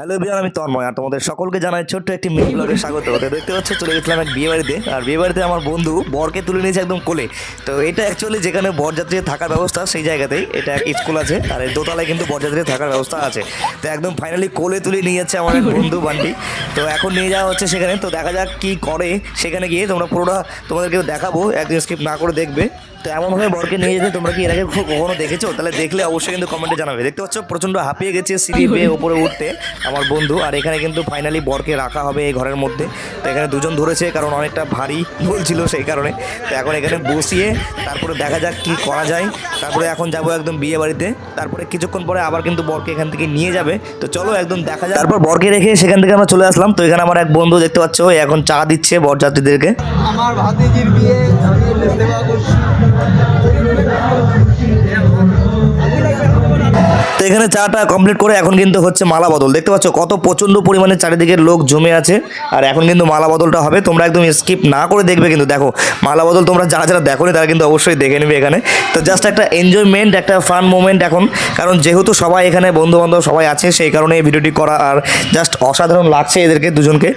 Hello বিয়ান আমি তন্ময়, আর তোমাদের সকলকে জানাই ছোট্ট একটি মিনি ব্লগে স্বাগত। তো দেখতে পাচ্ছ, চলে গেছিলাম এক বিয়ে বাড়িতে, আর বিয়ে বাড়িতে আমার বন্ধু বরকে তুলে নিয়েছে একদম কোলে। তো এটা অ্যাকচুয়ালি যেখানে বরযাত্রীর থাকার ব্যবস্থা, সেই জায়গাতেই এটা এক স্কুল আছে, আর এই দোতলায় কিন্তু বরযাত্রীর থাকার ব্যবস্থা আছে। তো একদম ফাইনালি কোলে তুলে নিয়ে যাচ্ছে আমার বন্ধু বান্টি। তো এখন নিয়ে যাওয়া হচ্ছে সেখানে, তো দেখা যাক কী করে সেখানে গিয়ে তোমরা পুরোটা তোমাদেরকে দেখাবো একদিন স্কিপ না করে দেখবে। তো এমনভাবে বরকে নিয়ে যেতে তোমরা কি এর আগে কখনো- কখনো দেখেছ? তাহলে দেখলে অবশ্যই কিন্তু কমেন্টে জানাবে। দেখতে পাচ্ছ, প্রচণ্ড হাঁপিয়ে গেছে সিঁড়ি বেয়ে ওপরে উঠতে। আমার বন্ধু, আর এখানে কিন্তু ফাইনালি বরকে রাখা হবে এই ঘরের মধ্যে। তো এখানে দুজন ধরেছে, কারণ অনেকটা ভারী বলছিল সেই কারণে। তো এখন এখানে বসিয়ে তারপরে দেখা যাক কি করা যায়। তারপরে এখন যাব একদম বিয়ে বাড়িতে। তারপরে কিছুক্ষণ পরে আবার কিন্তু বরকে এখান থেকে নিয়ে যাবে। তো চলো একদম দেখা যায় তারপর বরকে রেখে সেখান থেকে আমরা চলে আসলাম। তো এখানে আমার এক বন্ধু দেখতে পাচ্ছ এখন চা দিচ্ছে বরযাত্রীদেরকে। আমার ভাতিজির বিয়ে তো এখানে চাটা কমপ্লিট করে এখন কিন্তু হচ্ছে মালা বদল। দেখতে পাচ্ছ কত প্রচণ্ড পরিমাণে চারিদিকে লোক জমে আছে। আর এখন কিন্তু মালা বদলটা হবে। তোমরা একদম স্কিপ না করে দেখবে কিন্তু দেখো। মালা বদল তোমরা যারা যারা দেখো তারা কিন্তু অবশ্যই দেখে নেবে এখানে। তো জাস্ট একটা এনজয়মেন্ট একটা ফান মোমেন্ট এখন। কারণ যেহেতু সবাই এখানে বন্ধু বান্ধব সবাই আছে, সেই কারণে এই ভিডিওটি করা আর জাস্ট অসাধারণ লাগছে এদেরকে দুজনকে।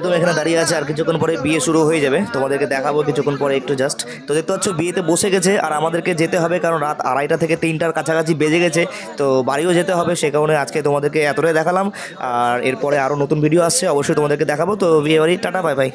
একদম এখানে দাঁড়িয়ে আছে, আর কিছুক্ষণ পরে বিয়ে শুরু হয়ে যাবে। তোমাদেরকে দেখাবো কিছুক্ষণ পরে একটু জাস্ট তো দেখতে পাচ্ছ, বিয়েতে বসে গেছে, আর আমাদেরকে যেতে হবে কারণ রাত আড়াইটা থেকে তিনটার কাছাকাছি বেজে গেছে। তো বাড়িও যেতে হবে, সে কারণে আজকে তোমাদেরকে এতটাই দেখালাম। আর এরপরে আরও নতুন ভিডিও আসছে, অবশ্যই তোমাদেরকে দেখাবো। তো বিয়ে বাড়ি, টাটা বাই বাই